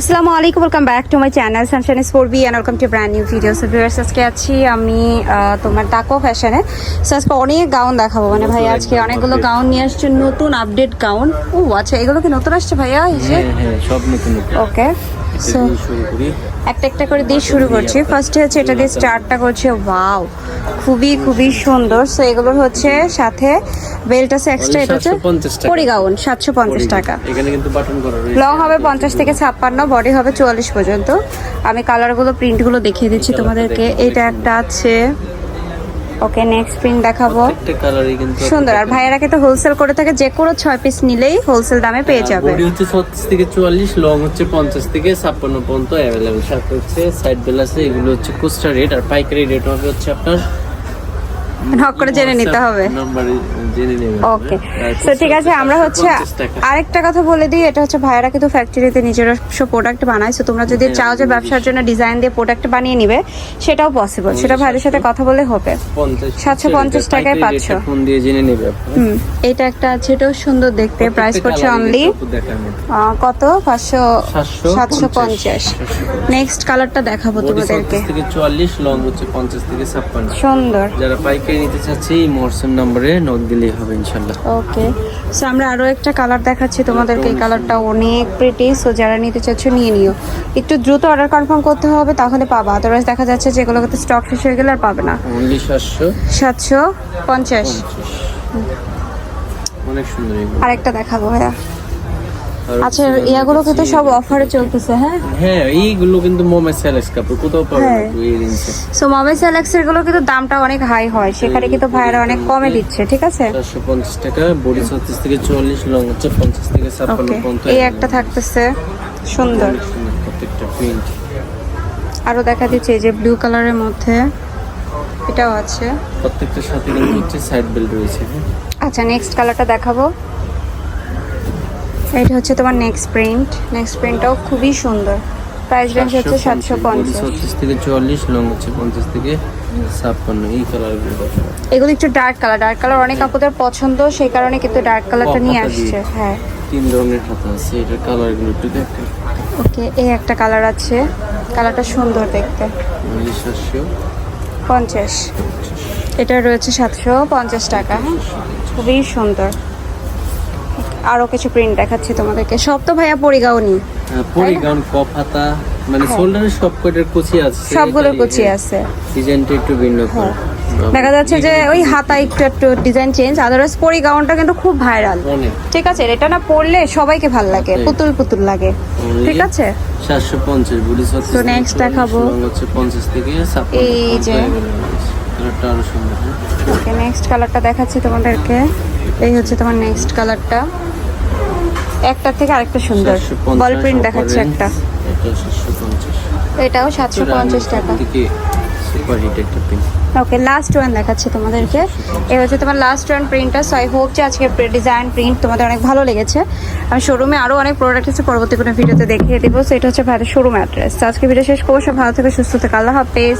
আসসালামু আলাইকুম welcome back to my channel Sunshine is four B and welcome to brand new video so viewers আজকে আছি আমি তোমার টাকো ফ্যাশনে সো আজকে অনেক গাউন দেখাবো। মানে ভাই আজকে অনেকগুলো গাউন নিয়ে আসছে নতুন আপডেট গাউন ও আচ্ছা এগুলো কি নতুন আসছে ভাইয়া এই যে? হ্যাঁ হ্যাঁ সব নতুন নতুন। ওকে সো একটা একটা করে দিয়ে শুরু করছি। ফার্স্টে হচ্ছে এটা দিয়ে স্টার্টটা করছে। ওয়াও খুবই খুবই সুন্দর। সো এগুলোর হচ্ছে সাথে বেল্ট আছে এক্সট্রা এটা হচ্ছে 750 টাকা। পরি গাউন সাতশো পঞ্চাশ টাকা। লং হবে পঞ্চাশ থেকে ছাপ্পান্ন বডি হবে চুয়াল্লিশ পর্যন্ত। আমি কালারগুলো প্রিন্টগুলো দেখিয়ে দিচ্ছি তোমাদেরকে। এটা একটা আছে ওকে নেক্সট প্রিন্ট দেখাবো একটা কালারই কিন্তু সুন্দর আর ভাইয়েরা কিন্তু হোলসেল করে থাকে যে কোনো ছয় পিস নিলেই হোলসেল দামে পেয়ে যাবে বডি হচ্ছে 36 থেকে 44 লং হচ্ছে 50 থেকে 56 পর্যন্ত अवेलेबल সাথে হচ্ছে সাইড বেল আছে এগুলো হচ্ছে কোস্টার রেট আর পাইকারি রেট হবে হচ্ছে আপনার নক করে জেনে নিতে হবে নাম্বারে জেনে নেবেন ওকে তো ঠিক আছে আমরা হচ্ছে 50 টাকা। আরেকটা কথা বলে দিই এটা হচ্ছে ভাইয়েরা কিন্তু ফ্যাক্টরিতে নিজস্ব প্রোডাক্ট বানায় তো তোমরা যদি চাও যে ব্যবসার জন্য ডিজাইন দিয়ে প্রোডাক্ট বানিয়ে নিবে সেটাও পসিবল সেটা ভাইদের সাথে কথা বলে হবে। 50 750 টাকায় পাচ্ছ। হুম এটা একটা আছে এটাও সুন্দর দেখতে প্রাইস পড়ছে অনলি। কত? পাঁচশো সাতশো পঞ্চাশ। নেক্সট কালারটা দেখাবো তোমাদেরকে। থেকে 44 লং হচ্ছে 50 থেকে 56 সুন্দর। যারা পাইকারি নিতে চাচ্ছে এই মরসুম নম্বরে নক দিলেই হবে ইনশাল্লাহ। ওকে। সো আমরা আরও একটা কালার দেখাচ্ছি তোমাদেরকে। এই কালারটা অনেক প্রিটি সো যারা নিতে চাচ্ছ নিয়ে নিও। একটু দ্রুত অর্ডার কনফার্ম করতে হবে তাহলে পাবা। আদারওয়াইজ দেখা যাচ্ছে যে এগুলোতে স্টক শেষ হয়ে গেলে আর পাবে না। সাতশো সাতশো পঞ্চাশ। অনেক সুন্দর আরেকটা দেখাবো ভাইয়া। আচ্ছা ইয়াগুলো কিন্তু সব অফারে চলতেছে হ্যাঁ? হ্যাঁ এইগুলো কিন্তু মোমে সেলেক্স কাপড় কোথাও পাবে না। তো এই রেঞ্জে সো মমেস অ্যালেক্সেরগুলো কিন্তু দামটা অনেক হাই হয় সেখানে কিন্তু ভাইয়ারা অনেক কমে দিচ্ছে ঠিক আছে? চারশো পঞ্চাশ টাকা বডি ছত্রিশ থেকে চুয়াল্লিশ লং হচ্ছে পঞ্চাশ থেকে ছাপ্পান্ন ওকে পর্যন্ত এই একটা থাকতেছে সুন্দর। প্রত্যেকটা প্রিন্ট আরও দেখা দিচ্ছে এই যে ব্লু কালারের মধ্যে এটাও আছে। প্রত্যেকটার সাথে কিন্তু হচ্ছে সাইড বেল্ট রয়েছে হ্যাঁ। আচ্ছা নেক্সট কালারটা দেখাবো। এটা হচ্ছে তোমার নেক্সট প্রিন্ট নেক্সট প্রিন্টটাও খুবই সুন্দর। প্রাইস রেঞ্জ হচ্ছে সাতশো পঞ্চাশ। থেকে চুয়াল্লিশ লং হচ্ছে পঞ্চাশ থেকে ছাপ্পান্ন। এই কালারগুলো এগুলো একটু ডার্ক কালার ডার্ক কালার অনেক আপুদের পছন্দ সেই কারণে কিন্তু ডার্ক কালারটা নিয়ে আসছে। হ্যাঁ। তিন ধরনের হাতা আছে এটার কালারগুলো একটু দেখেন ওকে এই একটা কালার আছে। কালারটা সুন্দর দেখতে। সাতশো। পঞ্চাশ। এটা রয়েছে সাতশো পঞ্চাশ টাকা হ্যাঁ। খুবই সুন্দর। আরও কিছু প্রিন্ট দেখাচ্ছি তোমাদেরকে। সব তো ভাইয়া পরিগাউনি। পরিগাউন কপ হাতা মানে শোল্ডারের সব কয়টার কুচি আছে? হ্যাঁ। সবগুলোর কুচি আছে। ডিজাইনটা একটু ভিন্ন করে। দেখা যাচ্ছে যে ওই হাতা একটু একটু ডিজাইন চেঞ্জ আদারওয়াইজ পরি গাউনটা কিন্তু খুব ভাইরাল ঠিক আছে এটা না পরলে সবাইকে ভালো লাগে পুতুল পুতুল লাগে। ঠিক আছে? সাতশো পঞ্চাশ বুড়ি So next দেখাবো। হচ্ছে পঞ্চাশ থেকে ছাপ্পান্ন এই যে। কালারটা আরও সুন্দর হ্যাঁ? ওকে নেক্সট কালারটা দেখাচ্ছি তোমাদেরকে। এই হচ্ছে তোমার নেক্সট কালারটা একটা থেকে আরেকটা সুন্দর। বল প্রিন্ট দেখাচ্ছে একটা। এটাও সাতশো পঞ্চাশ টাকা। ওকে লাস্ট ওয়ান দেখাচ্ছি তোমাদেরকে। এই হচ্ছে তোমার লাস্ট ওয়ান প্রিন্টটা সো আই হোপ যে আজকে ডিজাইন প্রিন্ট তোমাদের অনেক ভালো লেগেছে। আমি শোরুমে আরও অনেক প্রোডাক্ট আছে পরবর্তী কোনো ভিডিওতে দেখিয়ে দেবো। সো এটা হচ্ছে ভাইদের শোরুম অ্যাড্রেস আজকে ভিডিও শেষ করব সব ভালো থেকে সুস্থ থেকে। আল্লাহ হাফেজ।